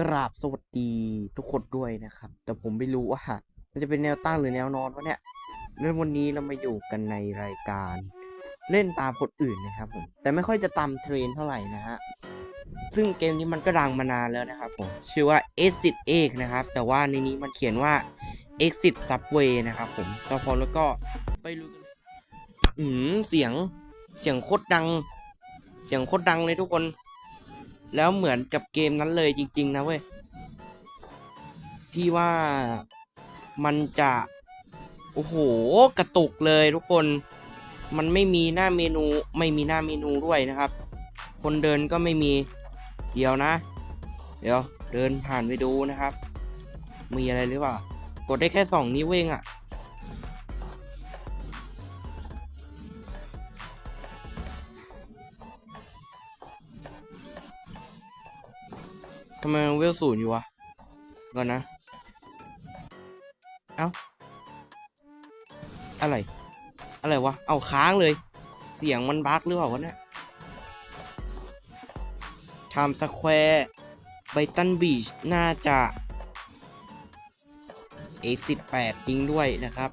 กราบสวัสดีทุกคนด้วยนะครับ แต่ผมไม่รู้ว่ามันจะเป็นแนวตั้งหรือแนวนอนวะเนี่ยเรื่องวันนี้เรามาอยู่กันในรายการ เล่นตามคนอื่นนะครับผม แต่ไม่ค่อยจะตามเทรนเท่าไหร่นะฮะ ซึ่งเกมนี้มันก็ดังมานานแล้วนะครับผม ชื่อว่า Exit Egg นะครับ แต่ว่าในนี้มันเขียนว่า Exit Subway นะครับผมต่อพอแล้วก็ไปรู้กันอืมเสียง เสียงโคตรดัง เสียงโคตรดังเลยทุกคน แล้วเหมือนกับเกมนั้นเลยจริง ๆ นะเว้ย ที่ว่ามันจะ โอ้โห กระตุกเลยทุกคน มันไม่มีหน้าเมนูไม่มีหน้าเมนูด้วยนะครับ คนเดินก็ไม่มี เดี๋ยวนะ เดี๋ยวเดินผ่านไปดูนะครับ มีอะไรหรือเปล่ากดได้แค่สองนิ้วเองอะ่ะ ทำไมเวลศูนย์อยู่วะก่อนนะ เอ้า อะไร อะไรวะ เอาค้างเลย เสียงมันบั๊กหรือเปล่าวะเนี่ยไทม์สแควร์ไบตันบีชน่าจะ A18 จริงด้วยนะครับ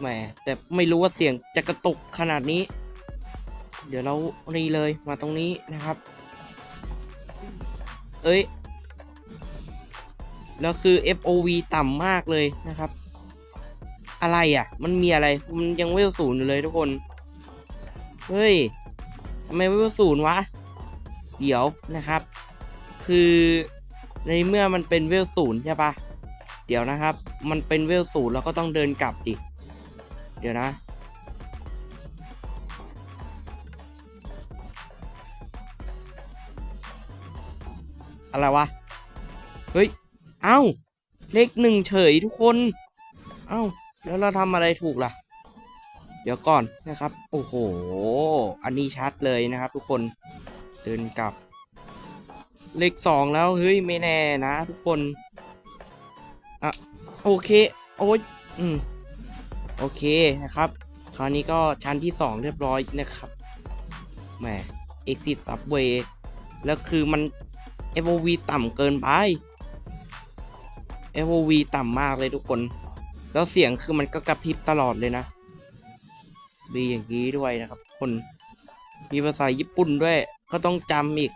แหมแต่ไม่รู้ว่าเสียงจะกระตุกขนาดนี้ เดี๋ยวเรารีเลยมาตรงนี้นะครับ เอ้ย แล้วคือ FOV ต่ำมากเลยนะครับ อะไรอะ มันมีอะไร มันยังเวลศูนย์อยู่เลยทุกคน เฮ้ยทำไมเวลศูนย์วะ เดี๋ยวนะครับ คือในเมื่อมันเป็นเวลศูนย์ใช่ปะเดี๋ยวนะครับ มันเป็นเวลศูนย์เราก็ต้องเดินกลับดิ เดี๋ยวนะ อะไรวะ เฮ้ย เอ้า เลขหนึ่งเฉยทุกคน เอ้า แล้วเราทำอะไรถูกล่ะ เดี๋ยวก่อนนะครับ โอ้โห อันนี้ชัดเลยนะครับทุกคน เดินกลับ เลขสองแล้ว เฮ้ย ไม่แน่นะทุกคน อะ โอเค โอ้ย อืม โอเคนะครับ คราวนี้ก็ชั้นที่สองเรียบร้อยนะครับ แหม exit subway แล้วคือมัน FOV ต่ำเกินไป FOV ต่ำมากเลยทุกคน แล้วเสียงคือมันก็กระพริบตลอดเลยนะมีอย่างนี้ด้วยนะครับ คน มีภาษาญี่ปุ่นด้วย ก็ต้องจำอีก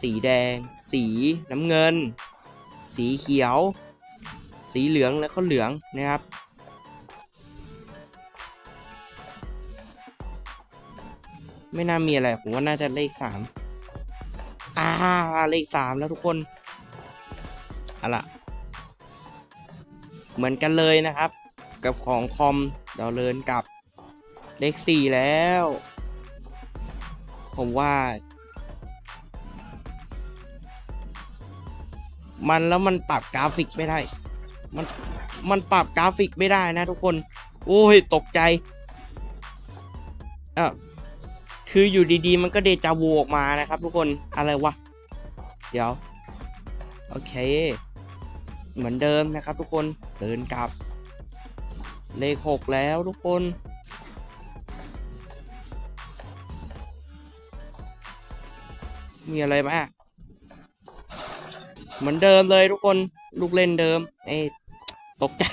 สีแดง สีน้ำเงิน สีเขียว สีเหลืองแล้วก็เหลืองนะครับไม่น่ามีอะไร ผมว่าน่าจะเลขสาม อ่าเลขสามแล้วทุกคนอาล่ะ เหมือนกันเลยนะครับ กับของคอมเราเลินกับเลขสี่แล้ว ผมว่า มันแล้วมันปรับกราฟิกไม่ได้ มันมันปรับกราฟิกไม่ได้นะทุกคน โอ้ย ตกใจอะ คืออยู่ดีๆ มันก็เดจาวูออกมานะครับทุกคนอะไรวะ เดี๋ยว โอเค เหมือนเดิมนะครับทุกคนเดินกลับ เลขหกแล้วทุกคน มีอะไรมอะเหมือนเดิมเลยทุกคนลูกเล่นเดิม เอ้ตกใจ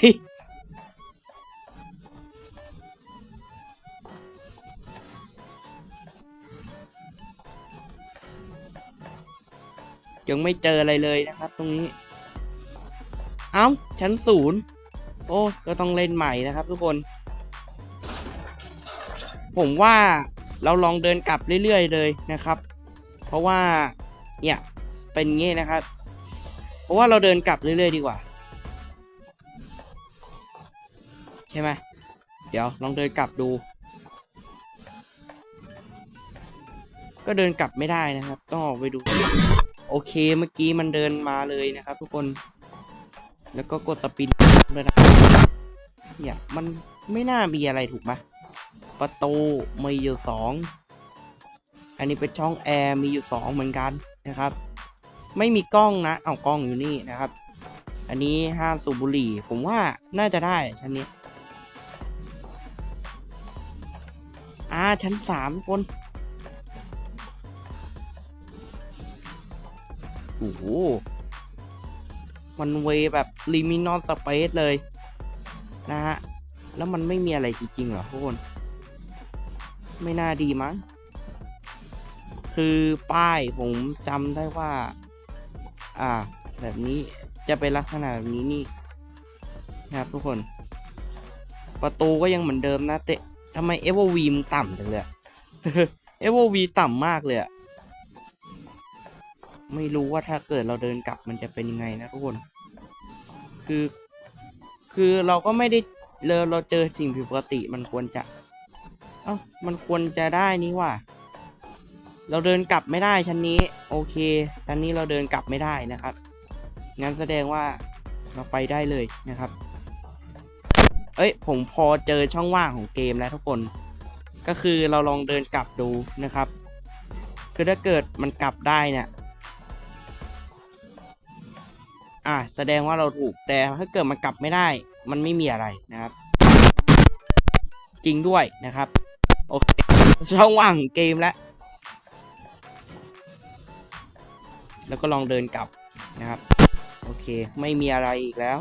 ยังไม่เจออะไรเลยนะครับ ตรงนี้ เอ้า ชั้นศูนย์ โอ้ ก็ต้องเล่นใหม่นะครับทุกคน ผมว่าเราลองเดินกลับเรื่อยๆเลยนะครับ เพราะว่า เนี่ย เป็นงี้นะครับ เพราะว่าเราเดินกลับเรื่อยๆดีกว่า ใช่ไหม เดี๋ยวลองเดินกลับดู ก็เดินกลับไม่ได้นะครับ ต้องออกไปดู โอเคเมื่อกี้มันเดินมาเลยนะครับทุกคน แล้วก็กดสปินเลยนะเนี่ยมันไม่น่ามีอะไรถูกไหมประตูมีอยู่สองอันนี้เป็นช่องแอร์มีอยู่สองเหมือนกันนะครับ ไม่มีกล้องนะเอากล้องอยู่นี่นะครับ อันนี้ห้ามสูบบุหรี่ ผมว่าน่าจะได้ชั้นนี้อ่าชั้นสามคน โหมันเวแบบลิมินอลสเปซเลย นะฮะ แล้วมันไม่มีอะไรจริงๆเหรอทุกคน ไม่น่าดีมั้ง คือป้ายผมจำได้ว่า อ่า แบบนี้จะเป็นลักษณะแบบนี้นี่นะครับทุกคน ประตูก็ยังเหมือนเดิมนะแต่ทำไมเอเวอร์วีมต่ำจังเลยเอเวอร์วีต่ำมากเลยอะ ไม่รู้ว่าถ้าเกิดเราเดินกลับมันจะเป็นยังไงนะทุกคน คือ คือเราก็ไม่ได้เราเราเจอสิ่งผิดปกติมันควรจะ เอ้า มันควรจะได้นี่ว่า เราเดินกลับไม่ได้ชั้นนี้ โอเค ชั้นนี้เราเดินกลับไม่ได้นะครับ งั้นแสดงว่าเราไปได้เลยนะครับ เอ้ย ผมพอเจอช่องว่างของเกมแล้วทุกคน ก็คือเราลองเดินกลับดูนะครับ คือถ้าเกิดมันกลับได้เนี่ย อะแสดงว่าเราถูกแต่ถ้าเกิดมันกลับไม่ได้ มันไม่มีอะไรนะครับ จริงด้วยนะครับ โอเคช่องว่างเกมแล้วแล้วก็ลองเดินกลับนะครับ โอเค ไม่มีอะไรอีกแล้ว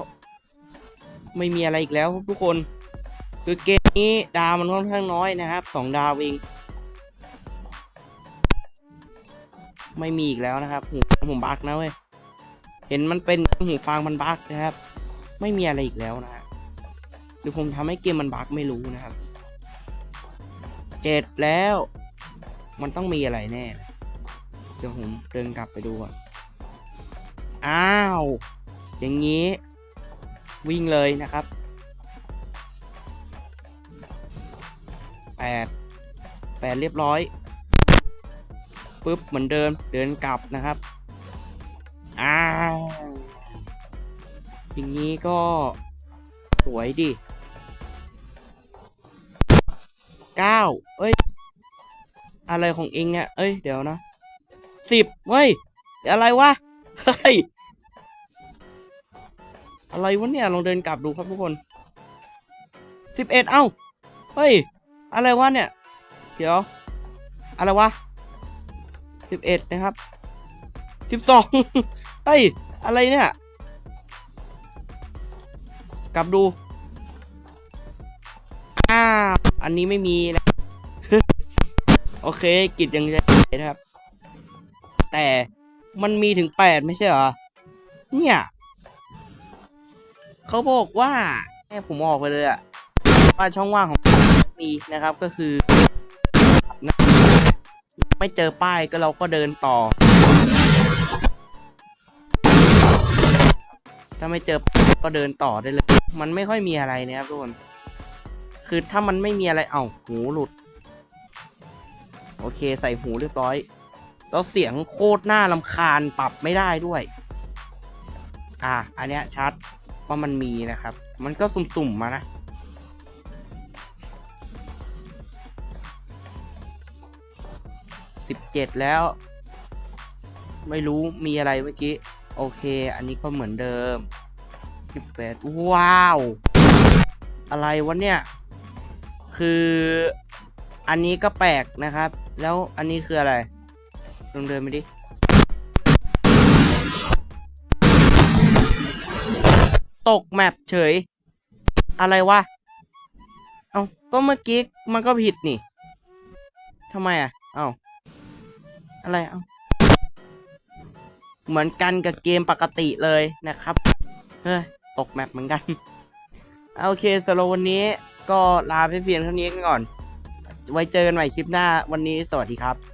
ไม่มีอะไรอีกแล้วทุกคน คือเกมนี้ดาวมันค่อนข้างน้อยนะครับสองดาวเองไม่มีอีกแล้วนะครับหูผมบักนะเว้ย ห็นมันเป็นหูฟังมันบั๊กนะครับ ไม่มีอะไรอีกแล้วนะฮะหรือผมทำให้เกมมันบั๊กไม่รู้นะครับ เจ็ดแล้ว มันต้องมีอะไรแน่ เดี๋ยวผมเดินกลับไปดูก่อนอ้าว อย่างนี้ วิ่งเลยนะครับแปดแปดเรียบร้อยปุ๊บเหมือนเดิมเดินกลับนะครับ อย่างนี้ก็สวยดิเก้าเอ้ย อะไรของเองเนี่ย เอ้ย เดี๋ยวนะสิบเฮ้ย อะไรวะ เฮ้ย อะไรวะเนี่ย ลองเดินกลับดูครับทุกคนสิบเอ็ดเอ้า เฮ้ย อะไรวะเนี่ย เดี๋ยว อะไรวะสิบเอ็ดนะครับสิบสองเฮ้ย อะไรเนี่ย กลับดู อ้าว อันนี้ไม่มีนะ โอเค กิจยังจะนะครับ แต่มันมีถึงแปดไม่ใช่เหรอ เนี่ย เขาบอกว่าแค่ผมออกไปเลยอะว่าช่องว่างของมีนะครับก็คือ ไม่เจอป้ายก็เราก็เดินต่อ ถ้าไม่เจอก็เดินต่อได้เลย มันไม่ค่อยมีอะไรนะครับทุกคน คือถ้ามันไม่มีอะไร เอ้าหูหลุด โอเคใส่หูเรียบร้อย แล้วเสียงโคตรน่าลำคาญปรับไม่ได้ด้วย อะ อันเนี้ยชัดว่ามันมีนะครับ มันก็สุ่มๆมานะสิบเจ็ดแล้ว ไม่รู้มีอะไรเมื่อกี้ โอเค อันนี้ก็เหมือนเดิมสิบแปดว้าว อะไรวะเนี่ย คืออันนี้ก็แปลกนะครับ แล้วอันนี้คืออะไร ลองเดินไปดิ ตกแมปเฉย อะไรวะ เอาก็เมื่อกี้มันก็ผิดนี่ ทำไมอะ เอาอะไร เอา เหมือนกันกับเกมปกติเลยนะครับเฮ้ยตกแมปเหมือนกันโอเคสำหรับวันนี้ก็ลาไปเพียงเท่านี้กันก่อน ไว้เจอกันใหม่คลิปหน้าวันนี้สวัสดีครับ